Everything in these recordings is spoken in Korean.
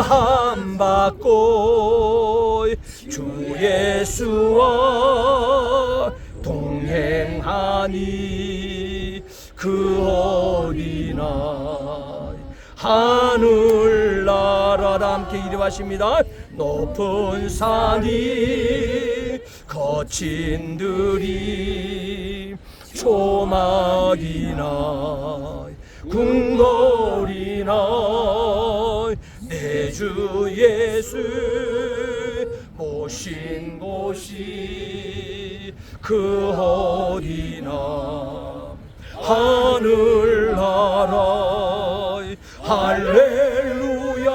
한 받고 주 예수와 동행하니 그 어디나 하늘나라다 함께 이름하십니다. 높은 산이 거친 들이 초막이나 궁궐이나 내 주 예수 모신 곳이 그 어디나? 하늘나라 할렐루야.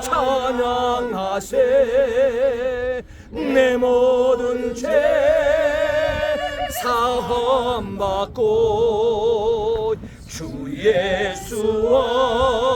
찬양하세. 내 모든 죄 사함 받고 주 예수와 동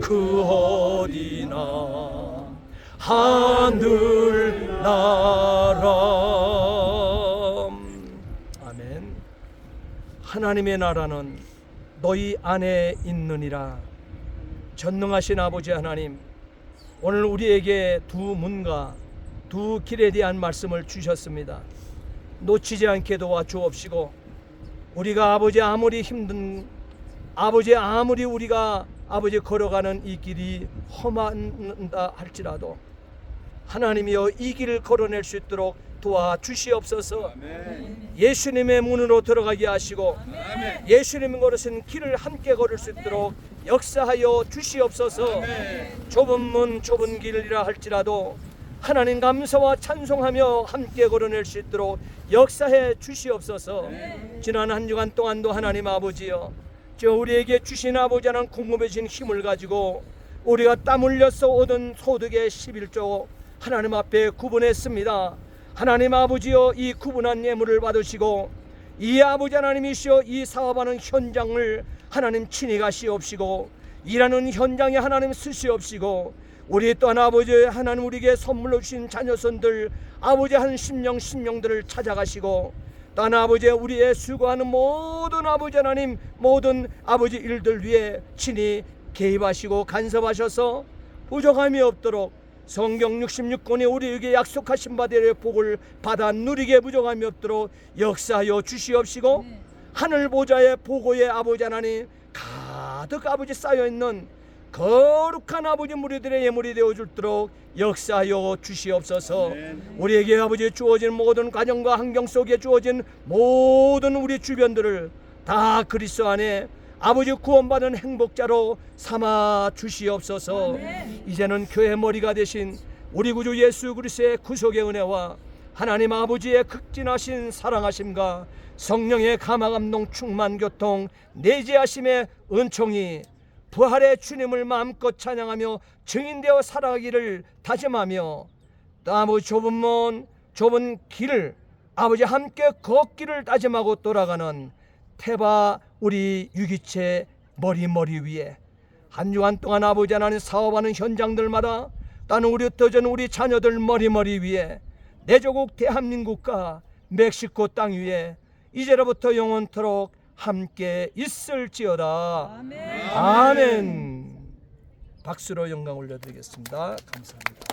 그 어디나 하늘 나라. 아멘. 하나님의 나라는 너희 안에 있느니라. 전능하신 아버지 하나님 오늘 우리에게 두 문과 두 길에 대한 말씀을 주셨습니다. 놓치지 않게 도와 주옵시고 우리가 아버지 아무리 힘든 아버지 아무리 우리가 아버지 걸어가는 이 길이 험한다 할지라도 하나님이여 이 길을 걸어낼 수 있도록 도와 주시옵소서. 예수님의 문으로 들어가게 하시고 예수님의 걸으신 길을 함께 걸을 수 있도록 역사하여 주시옵소서. 좁은 문 좁은 길이라 할지라도 하나님 감사와 찬송하며 함께 걸어낼 수 있도록 역사해 주시옵소서. 지난 한 주간 동안도 하나님 아버지여 저 우리에게 주신 아버지 하나님 궁금해진 힘을 가지고 우리가 땀 흘려서 얻은 소득의 11조 하나님 앞에 구분했습니다. 하나님 아버지여 이 구분한 예물을 받으시고 이 아버지 하나님이시여 이 사업하는 현장을 하나님 친히 가시옵시고 일하는 현장에 하나님 쓰시옵시고 우리 또한 아버지 하나님 우리에게 선물로 주신 자녀손들 아버지 한 심령 심령들을 찾아가시고 또한 아버지 우리의 수고하는 모든 아버지 하나님 모든 아버지 일들 위에 친히 개입하시고 간섭하셔서 부족함이 없도록 성경 66권에 우리에게 약속하신 바대로의 복을 받아 누리게 부족함이 없도록 역사하여 주시옵시고 하늘 보좌의 보고의 아버지 하나님 가득 아버지 쌓여 있는 거룩한 아버지 무리들의 예물이 되어 줄도록 역사하여 주시옵소서. 우리에게 아버지 주어진 모든 가정과 환경 속에 주어진 모든 우리 주변들을 다 그리스도 안에 아버지 구원받은 행복자로 삼아 주시옵소서. 이제는 교회 머리가 되신 우리 구주 예수 그리스도의 구속의 은혜와 하나님 아버지의 극진하신 사랑하심과 성령의 감화 감동 충만 교통 내재하심의 은총이 부활의 주님을 마음껏 찬양하며 증인되어 살아가기를 다짐하며 또 아버지 좁은 문 좁은 길을 아버지 함께 걷기를 다짐하고 돌아가는 태바 우리 유기체 머리머리 위에 한 주간 동안 아버지 하나님 사업하는 현장들마다 또는 우리 터전 우리 자녀들 머리머리 위에 내 조국 대한민국과 멕시코 땅 위에 이제로부터 영원토록 함께 있을지어다. 아멘. 아멘. 박수로 영광 올려드리겠습니다. 감사합니다.